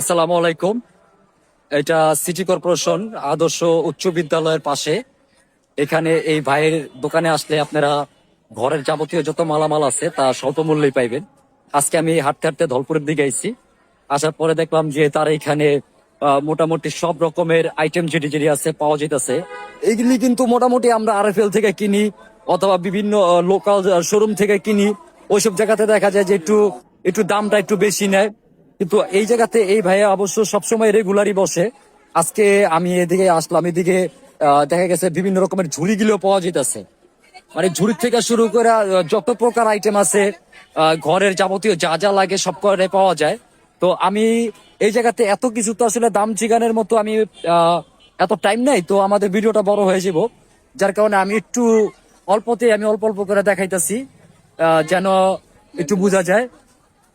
আসসালামু আলাইকুম। এটা সিটি কর্পোরেশন আদর্শ উচ্চ বিদ্যালয়ের পাশে। এখানে এই ভাইয়ের দোকানে আসলে আপনারা ঘরের যাবতীয় যত মালামাল আছে তা স্বল্প মূল্যে পাইবেন। আজকে আমি হাঁটতে হাঁটতে ধলপুরের দিকে আইছি। আসার পরে দেখলাম যে তার এখানে মোটামুটি সব রকমের আইটেম যেটি যেটি আছে পাওয়া যেতেছে এইগুলি কিন্তু মোটামুটি আমরা আরএফএল থেকে কিনি অথবা বিভিন্ন লোকাল শোরুম থেকে কিনি। ওইসব জায়গাতে দেখা যায় যে একটু একটু দামটা একটু বেশি নেয়। কিন্তু এই জায়গাতে এই ভাইয়া অবশ্য সবসময় রেগুলারই বসে। আজকে আমি এদিকে আসলাম, এদিকে দেখা গেছে বিভিন্ন রকমের ঝুড়িগুলো পাওয়া যেতেছে। মানে ঝুড়ি থেকে শুরু করে যত প্রকার আইটেম আছে ঘরের যাবতীয় যা যা লাগে সব করে পাওয়া যায়। তো আমি এই জায়গাতে এত কিছু তো আসলে দাম জিগানের মতো আমি এত টাইম নাই, তো আমাদের ভিডিওটা বড় হয়ে যাব। যার কারণে আমি একটু অল্পতে আমি অল্প অল্প করে দেখাইতেছি যেন একটু বোঝা যায়।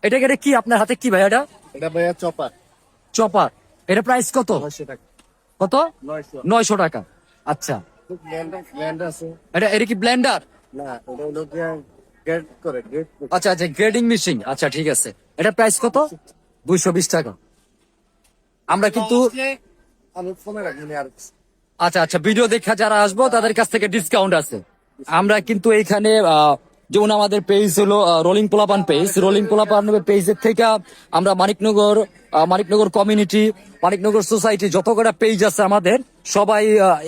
এটা এটা কি আপনার হাতে কি ভাই এটা? এটা ভাইয়া চপার। চপার। এটা প্রাইস কত? কত? নয়শো। টাকা। আচ্ছা। এটা এটা কি ব্লেন্ডার না ওটা হলো গেট করে আচ্ছা আচ্ছা গ্রেডিং মেশিন আচ্ছা ঠিক আছে। এটা প্রাইস কত? দুইশো বিশ টাকা। আমরা কিন্তু আচ্ছা আচ্ছা ভিডিও দেখা যারা আসব তাদের কাছ থেকে ডিসকাউন্ট আছে। আমরা কিন্তু এইখানে আহ, যেমন আমাদের পেজ হলো রোলিং পোলাপান পেজ রোলিং পোলাপান পেজের থেকে আমরা মানিকনগর মানিকনগর কমিউনিটি মানিকনগর সোসাইটি যত কটা পেজ আছে আমাদের, সবাই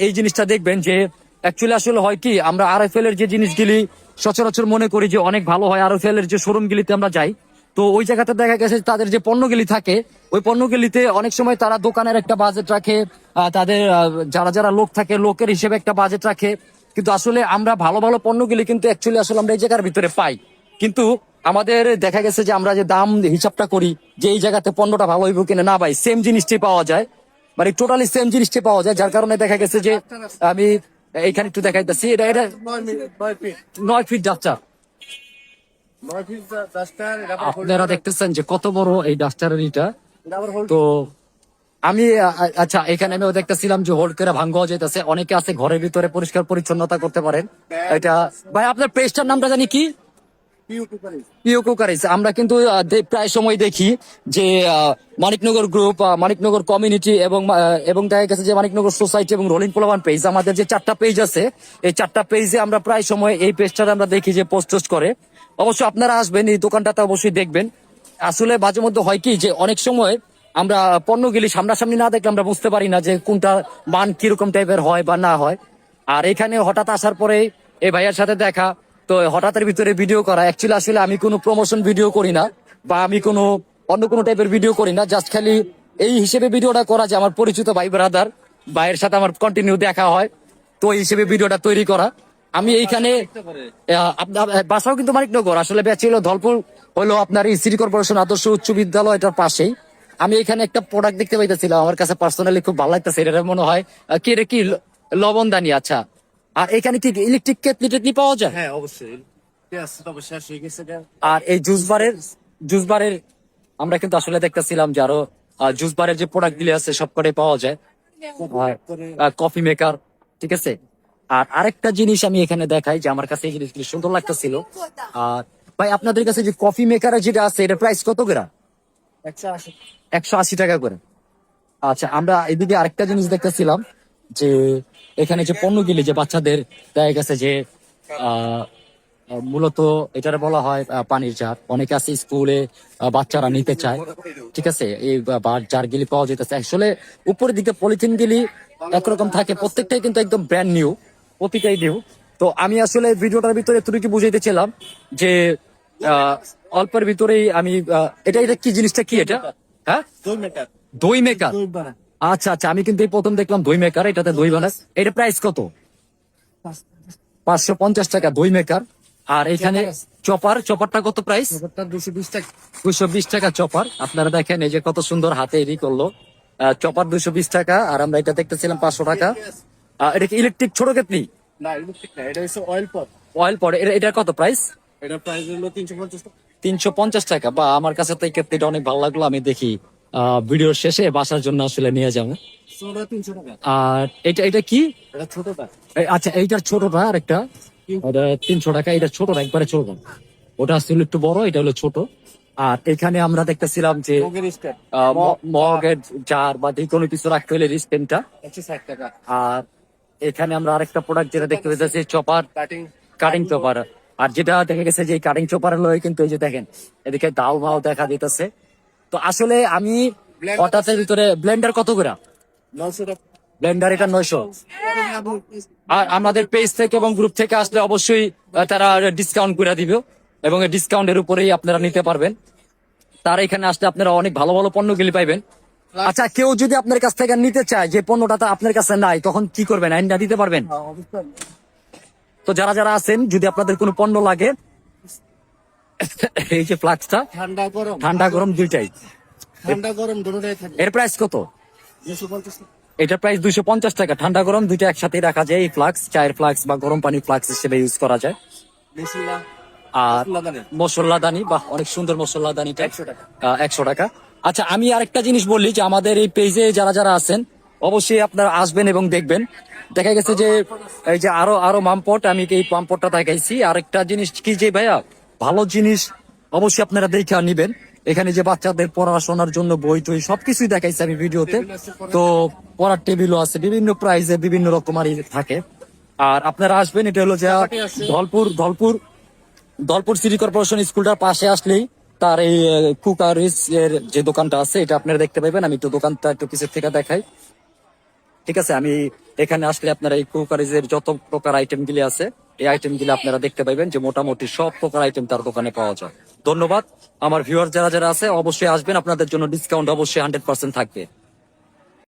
এই জিনিসটা দেখবেন যে অ্যাকচুয়ালি আসলে হয় কি, আমরা আর এফ এর যে জিনিসগুলি সচরাচর মনে করি যে অনেক ভালো হয় আর এফ এল এর যে শোরুমগুলিতে আমরা যাই। তো ওই জায়গাতে দেখা গেছে তাদের যে পণ্যগুলি থাকে, ওই পণ্যগুলিতে অনেক সময় তারা দোকানের একটা বাজেট রাখে তাদের যারা যারা লোক থাকে, লোকের হিসেবে একটা বাজেট রাখে। কিন্তু আসলে আমরা ভালো ভালো পণ্যগুলি কিন্তু অ্যাকচুয়ালি আসলে আমরা এই জায়গার ভিতরে পাই। কিন্তু আমাদের দেখা গেছে যে আমরা যে দাম হিসাবটা করি যে এই জায়গাতে পণ্যটা ভালো হইব কিনা না ভাই সেম জিনিসটি পাওয়া যায়। মানে টোটালি সেম জিনিসটি পাওয়া যায় যার কারণে দেখা গেছে যে আমি এইখানে একটু দেখাইতেছি। এটা এটা নয় ফিট। ডাস্টার। আপনারা দেখতেছেন যে কত বড় এই ডাস্টারের এটা। তো আমি আচ্ছা এখানে আমিও দেখতেছিলাম যে হোল্ড করে ভাঙ্গ যেতেছে অনেকে আছে ঘরের ভিতরে পরিষ্কার পরিচ্ছন্নতা করতে পারেন। এটা ভাই আপনার পেজটার নামটা জানি কি? আমরা কিন্তু প্রায় সময় দেখি যে মানিকনগর গ্রুপ মানিকনগর কমিউনিটি এবং এবং দেখা গেছে যে মানিকনগর সোসাইটি এবং রোলিং পোলাবান পেজ আমাদের যে চারটা পেজ আছে এই চারটা পেজে আমরা প্রায় সময় এই পেজটা আমরা দেখি যে পোস্ট টোস্ট করে। অবশ্য আপনারা আসবেন এই দোকানটাতে অবশ্যই দেখবেন। আসলে মাঝে মধ্যে হয় কি যে অনেক সময় আমরা পণ্যগুলি সামনাসামনি না দেখলে আমরা বুঝতে পারি না যে কোনটা মান কীরকম টাইপের হয় বা না হয়। আর এখানে হঠাৎ আসার পরে এই ভাইয়ার সাথে দেখা, তো হঠাৎের ভিতরে ভিডিও করা। অ্যাকচুয়ালি আসলে আমি কোনো প্রমোশন ভিডিও করি না বা আমি কোনো অন্য কোনো টাইপের ভিডিও করি না জাস্ট খালি এই হিসেবে ভিডিওটা করা যে আমার পরিচিত ভাই ব্রাদার ভাইয়ের সাথে আমার কন্টিনিউ দেখা হয়, তো এই হিসেবে ভিডিওটা তৈরি করা। আমি এইখানে বাসাও কিন্তু মানিকনগর, আসলে ব্যাচ হলো ধলপুর হলো আপনার এই সিটি কর্পোরেশন আদর্শ উচ্চ বিদ্যালয়টার পাশেই। আমি এখানে একটা প্রোডাক্ট দেখতে পাইতেছিলাম আমার কাছে পার্সোনালি খুব ভালো লাগতেছে এটা মনে হয় কি রে কি ল- লবণদানি আচ্ছা। আর এখানে কি ইলেকট্রিক কেটলি টেটলি পাওয়া যায়? হ্যাঁ অবশ্যই। আর এই জুস বারের জুস বারের আমরা কিন্তু আসলে দেখতেছিলাম যে আরও জুস বারের যে প্রোডাক্ট গুলি আছে সব করে পাওয়া যায়। কফি মেকার ঠিক আছে? আর আরেকটা জিনিস আমি এখানে দেখাই যে আমার কাছে এই জিনিসগুলি সুন্দর লাগতেছিল। আর ভাই আপনাদের কাছে যে কফি মেকার যেটা আছে এটা প্রাইস কত গ্রাম একশো আশি। টাকা করে। আচ্ছা আমরা এদিকে আরেকটা জিনিস দেখতেছিলাম, যে এখানে যে পণ্য পণ্যগুলি যে বাচ্চাদের দেখা গেছে যে মূলত এটার বলা হয় পানির জার। অনেকে আছে স্কুলে বাচ্চারা নিতে চায়। ঠিক আছে? এই জার গিলি পাওয়া যেতেছে। আসলে উপরের দিকে পলিথিন গিলি একরকম থাকে। প্রত্যেকটাই কিন্তু একদম ব্র্যান্ড নিউ প্রতিটাই নিউ তো আমি আসলে ভিডিওটার ভিতরে এতটুকু বুঝাইতেছিলাম যে অল্পের ভিতরেই আমি এটা এটা কি জিনিসটা কি এটা? হ্যাঁ? দুই মেকার আচ্ছা আচ্ছা আমি কিন্তু এই প্রথম দেখলাম দই মেকার এটাতে দই বানাস এটা প্রাইস কত? পাঁচশো পঞ্চাশ টাকা দই মেকার আর এখানে চপার চপারটা কত প্রাইস দুশো বিশ টাকা। চপার আপনারা দেখেন এই যে কত সুন্দর হাতে এডি করল। চপার দুশো বিশ টাকা আর আমরা এটা দেখতেছিলাম পাঁচশো টাকা। এটা কি ইলেকট্রিক ছোট কেতলি না ইলেকট্রিক না এটা হচ্ছে অয়েল পট অয়েল পড়ে এটা কত প্রাইস এটা প্রাইস হলো তিনশো পঞ্চাশ টাকা। বা আমার কাছে তো এই কেতলিটা অনেক ভালো লাগল। আমি দেখি ভিডিওর শেষে বাসার জন্য আসলে নিয়ে যাব। আর এটা এটা কি? এটা ছোটটা আচ্ছা এইটার ছোটটা আর একটা? ওটা তিনশো টাকা এটা ছোট একবারে ছোট। ওটা আসলে একটু বড় এটা হলো ছোট। আর এখানে আমরা দেখতেছিলাম যে মগের জার বা যে কোনো কিছু রাখতে হলে রিস্টেনটা আর এখানে আমরা আরেকটা প্রোডাক্ট যেটা দেখতে পেয়েছি চপার কাটিং কাটিং চপার আর যেটা দেখা গেছে যে কাটিং চপার লয় কিন্তু এই যে দেখেন এদিকে দাও ভাও দেখা দিতেছে। তো আসলে আমি হঠাৎের ভিতরে ব্লেন্ডার কত করে? ব্লেন্ডার এটা নয়শো। আর আমাদের পেজ থেকে এবং গ্রুপ থেকে আসলে অবশ্যই তারা ডিসকাউন্ট করে দিবে এবং এই ডিসকাউন্টের উপরেই আপনারা নিতে পারবেন। তার এখানে আসলে আপনারা অনেক ভালো ভালো পণ্যগুলি পাইবেন। আচ্ছা কেউ যদি আপনার কাছ থেকে নিতে চায় যে পণ্যটা তো আপনার কাছে নাই তখন কি করবেন? আইনটা দিতে পারবেন? তো যারা যারা আছেন যদি আপনাদের কোনো পণ্য লাগে এই যে ফ্লাক্সটা ঠান্ডা গরম। ঠান্ডা গরম দুইটাই। ঠান্ডা গরম দুটোটাই থাকে। এর প্রাইস কত। এটা প্রাইস দুইশো পঞ্চাশ টাকা। ঠান্ডা গরম দুইটা একসাথে রাখা যায় এই ফ্লাক্স চায়ের ফ্লাক্স বা গরম পানি ফ্লাক্স হিসেবে ইউজ করা যায়। আর মশলা দানি বা অনেক সুন্দর মশলা দানিটা। 100 টাকা। একশো টাকা। আচ্ছা আমি আরেকটা জিনিস বললি যে আমাদের এই পেজে যারা যারা আছেন অবশ্যই আপনারা আসবেন এবং দেখবেন। দেখা গেছে যে, এই যে আরও আরও মামপট আমি এই পাম্পটটা দেখাইছি। আরেকটা জিনিস কি যে ভাইয়া, ভালো জিনিস অবশ্যই আপনারা দেখে নিবেন। এখানে যে বাচ্চাদের পড়াশোনার জন্য বই টই সবকিছুই দেখাইছি আমি ভিডিওতে। তো পড়ার টেবিলও আছে, বিভিন্ন প্রাইজে বিভিন্ন রকমারই থাকে। আর আপনারা আসবেন, এটা হলো যে ধলপুর ধলপুর দলপুর সিটি কর্পোরেশন স্কুলটার পাশে আসলেই তার এই কুকারিস এর যে দোকানটা আছে, এটা আপনারা দেখতে পাবেন আমি একটু দোকানটা একটু পিছের থেকে দেখাই। ঠিক আছে, আমি এখানে আসলে আপনারা এই কুকারিজের যত প্রকার আইটেম গুলি আছে, এই আইটেম গুলি আপনারা দেখতে পাবেন যে মোটামুটি সব প্রকার আইটেম তার দোকানে পাওয়া যায়। ধন্যবাদ। আমার ভিউয়ার যারা যারা আছে, অবশ্যই আসবেন। আপনাদের জন্য ডিসকাউন্ট অবশ্যই হান্ড্রেড পার্সেন্ট থাকবে।